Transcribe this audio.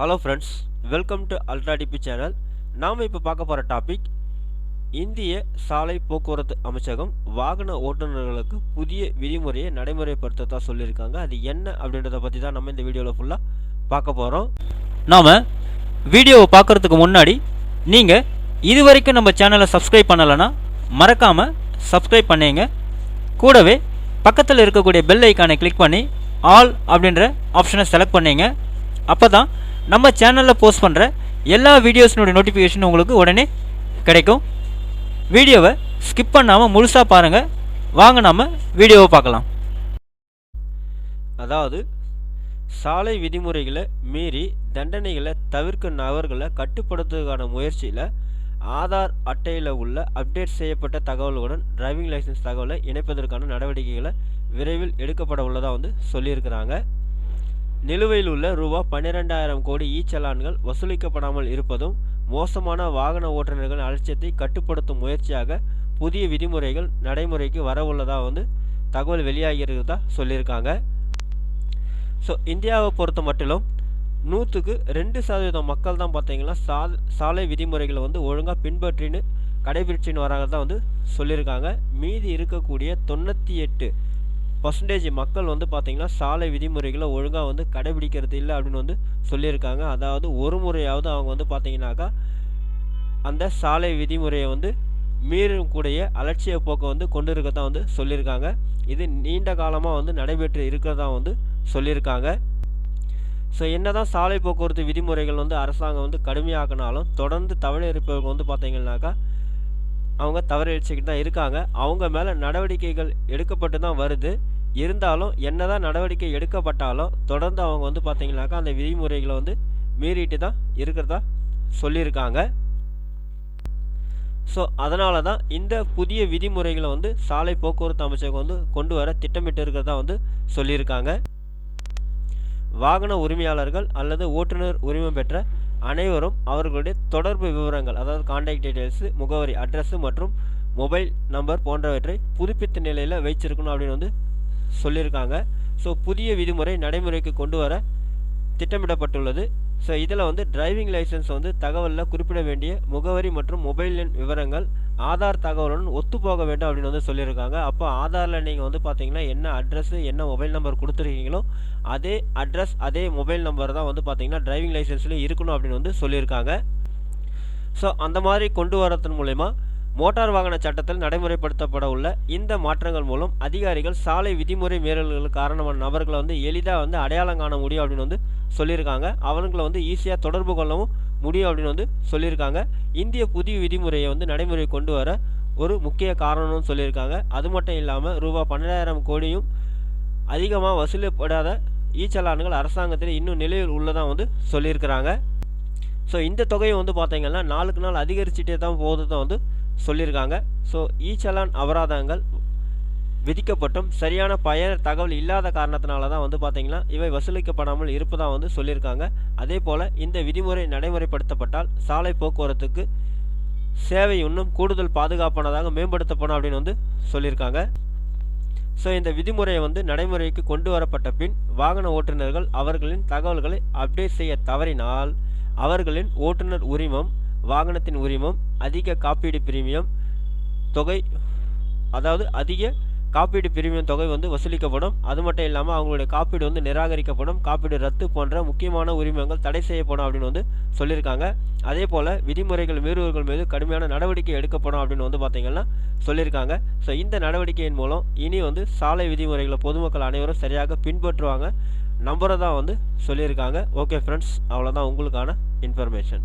Hello friends welcome to ultra DP channel நாம் இப்போ பார்க்க போகிற டாபிக் இந்திய சாலை போக்குவரத்து அமைச்சகம் வாகன ஓட்டுநர்களுக்கு புதிய விதிமுறையை நடைமுறைப்படுத்ததான் சொல்லியிருக்காங்க. அது என்ன அப்படின்றத பற்றி தான் நம்ம இந்த வீடியோவில் ஃபுல்லாக பார்க்க போகிறோம் நாம் வீடியோவை பார்க்குறதுக்கு முன்னாடி நீங்கள் இது வரைக்கும் நம்ம சேனலை சப்ஸ்கிரைப் பண்ணலைன்னா மறக்காமல் சப்ஸ்கிரைப் பண்ணிங்க. கூடவே பக்கத்தில் இருக்கக்கூடிய பெல் ஐக்கானை கிளிக் பண்ணி ஆல் அப்படின்ற ஆப்ஷனை செலக்ட் பண்ணிங்க. அப்போ தான் நம்ம சேனலில் போஸ்ட் பண்ணுற எல்லா வீடியோஸினுடைய நோட்டிஃபிகேஷன் உங்களுக்கு உடனே கிடைக்கும். வீடியோவை ஸ்கிப் பண்ணாமல் முழுசாக பாருங்கள் வாங்க நாம் வீடியோவை பார்க்கலாம். அதாவது சாலை விதிமுறைகளை மீறி தண்டனைகளை தவிர்க்கும் நபர்களை கட்டுப்படுத்துவதற்கான முயற்சியில் ஆதார் அட்டையில் உள்ள அப்டேட் செய்யப்பட்ட தகவல்களுடன் டிரைவிங் லைசன்ஸ் தகவலை இணைப்பதற்கான நடவடிக்கைகளை விரைவில் எடுக்கப்பட உள்ளதாக வந்து சொல்லியிருக்கிறாங்க. நிலுவையில் உள்ள ரூபா பன்னிரெண்டாயிரம் கோடி இ சலான்கள் வசூலிக்கப்படாமல் இருப்பதும் மோசமான வாகன ஓட்டுநர்கள் அலட்சியத்தை கட்டுப்படுத்தும் முயற்சியாக புதிய விதிமுறைகள் நடைமுறைக்கு வரவுள்ளதாக வந்து தகவல் வெளியாகிறதா சொல்லியிருக்காங்க. ஸோ இந்தியாவை பொறுத்த மட்டிலும் நூற்றுக்கு ரெண்டு சதவீதம் மக்கள் தான் பார்த்தீங்கன்னா சா சாலை விதிமுறைகளை வந்து ஒழுங்காக பின்பற்றின்னு கடைபிடிச்சின்னு வராங்க தான் வந்து சொல்லியிருக்காங்க. மீதி இருக்கக்கூடிய தொண்ணூற்றி எட்டு பர்சன்டேஜ் மக்கள் வந்து பார்த்திங்கன்னா சாலை விதிமுறைகளை ஒழுங்காக வந்து கடைபிடிக்கிறது இல்லை அப்படின்னு வந்து சொல்லியிருக்காங்க. அதாவது ஒரு முறையாவது அவங்க வந்து பார்த்தீங்கன்னாக்கா அந்த சாலை விதிமுறையை வந்து மீறும் கூடிய அலட்சிய போக்கை வந்து கொண்டு இருக்கதான் வந்து சொல்லியிருக்காங்க. இது நீண்ட காலமாக வந்து நடைபெற்று இருக்கிறதா வந்து சொல்லியிருக்காங்க. ஸோ என்னதான் சாலை போக்குவரத்து விதிமுறைகள் வந்து அரசாங்கம் வந்து கடுமையாக்கினாலும் தொடர்ந்து தவழ இருப்பவர்கள் வந்து பார்த்திங்கனாக்கா அவங்க தவறிச்சிக்கிட்டு தான் இருக்காங்க. அவங்க மேலே நடவடிக்கைகள் எடுக்கப்பட்டு தான் வருது. இருந்தாலும் என்னதான் நடவடிக்கை எடுக்கப்பட்டாலும் தொடர்ந்து அவங்க வந்து பார்த்தீங்கன்னாக்கா அந்த விதிமுறைகளை வந்து மீறிட்டு தான் இருக்கிறதா சொல்லியிருக்காங்க. ஸோ அதனால தான் இந்த புதிய விதிமுறைகளை வந்து சாலை போக்குவரத்து அமைச்சகம் வந்து கொண்டு வர திட்டமிட்டு இருக்கிறதா வந்து சொல்லியிருக்காங்க. வாகன உரிமையாளர்கள் அல்லது ஓட்டுநர் உரிமம் பெற்ற அனைவரும் அவர்களுடைய தொடர்பு விவரங்கள் அதாவது கான்டாக்ட் டீட்டெயில்ஸு முகவரி அட்ரஸு மற்றும் மொபைல் நம்பர் போன்றவற்றை புதுப்பித்த நிலையில் வைச்சிருக்கணும் அப்படின்னு வந்து சொல்லியிருக்காங்க. ஸோ புதிய விதிமுறை நடைமுறைக்கு கொண்டு வர திட்டமிடப்பட்டுள்ளது. ஸோ இதில் வந்து டிரைவிங் லைசன்ஸ் வந்து தகவலில் குறிப்பிட வேண்டிய முகவரி மற்றும் மொபைல் எண் விவரங்கள் ஆதார் தகவலுடன் ஒத்துப்போக வேண்டும் அப்படின்னு வந்து சொல்லியிருக்காங்க. அப்போ ஆதாரில் நீங்கள் வந்து பார்த்தீங்கன்னா என்ன அட்ரஸ்ஸு என்ன மொபைல் நம்பர் கொடுத்துருக்கீங்களோ அதே அட்ரஸ் அதே மொபைல் நம்பர் தான் வந்து பார்த்தீங்கன்னா டிரைவிங் லைசன்ஸ்லேயும் இருக்கணும் அப்படின்னு வந்து சொல்லியிருக்காங்க. ஸோ அந்த மாதிரி கொண்டு வரதன் மூலயமா மோட்டார் வாகன சட்டத்தில் நடைமுறைப்படுத்தப்பட உள்ள இந்த மாற்றங்கள் மூலம் அதிகாரிகள் சாலை விதிமுறை மீறல்களுக்கு காரணமான நபர்களை வந்து எளிதாக வந்து அடையாளம் காண முடியும் அப்படின்னு வந்து சொல்லியிருக்காங்க. அவங்களை வந்து ஈஸியாக தொடர்பு கொள்ளவும் முடியும் அப்படின்னு வந்து சொல்லியிருக்காங்க. இந்திய புதிய விதிமுறையை வந்து நடைமுறை கொண்டு வர ஒரு முக்கிய காரணம்னு சொல்லியிருக்காங்க. அது மட்டும் இல்லாமல் ரூபா பன்னெண்டாயிரம் கோடியும் அதிகமாக வசூலப்படாத ஈச்சலான்கள் அரசாங்கத்தில் இன்னும் நிலையில் உள்ளதாக வந்து சொல்லியிருக்கிறாங்க. ஸோ இந்த தொகையை வந்து பார்த்தீங்கன்னா நாளுக்கு நாள் அதிகரிச்சுட்டே தான் போகிறது தான் வந்து சொல்லியிருக்காங்க. ஸோ ஈச்சலான் அபராதங்கள் விதிக்கப்பட்டும் சரியான பயனர் தகவல் இல்லாத காரணத்தினால தான் வந்து பார்த்தீங்கன்னா இவை வசூலிக்கப்படாமல் இருப்பதாக வந்து சொல்லியிருக்காங்க. அதே போல் இந்த விதிமுறை நடைமுறைப்படுத்தப்பட்டால் சாலை போக்குவரத்துக்கு சேவை இன்னும் கூடுதல் பாதுகாப்பானதாக மேம்படுத்தப்படும் அப்படின்னு வந்து சொல்லியிருக்காங்க. ஸோ இந்த விதிமுறையை வந்து நடைமுறைக்கு கொண்டு வரப்பட்ட பின் வாகன ஓட்டுநர்கள் அவர்களின் தகவல்களை அப்டேட் செய்ய தவறினால் அவர்களின் ஓட்டுநர் உரிமம் வாகனத்தின் உரிமம் அதிக காப்பீடு பிரீமியம் தொகை அதாவது அதிக காப்பீடு பிரீமியம் தொகை வந்து வசூலிக்கப்படும். அது மட்டும் இல்லாமல் அவங்களுடைய காப்பீடு வந்து நிராகரிக்கப்படும். காப்பீடு ரத்து போன்ற முக்கியமான உரிமங்கள் தடை செய்யப்படும் அப்படின்னு வந்து சொல்லியிருக்காங்க. அதே போல் விதிமுறைகள் மீறுவர்கள் மீது கடுமையான நடவடிக்கை எடுக்கப்படும் அப்படின்னு வந்து பார்த்தீங்கன்னா சொல்லியிருக்காங்க. ஸோ இந்த நடவடிக்கையின் மூலம் இனி வந்து சாலை விதிமுறைகளை பொதுமக்கள் அனைவரும் சரியாக பின்பற்றுவாங்க. நம்புறதா வந்து சொல்லியிருக்காங்க. ஓகே ஃப்ரெண்ட்ஸ் அவ்வளோதான் உங்களுக்கான இன்ஃபர்மேஷன்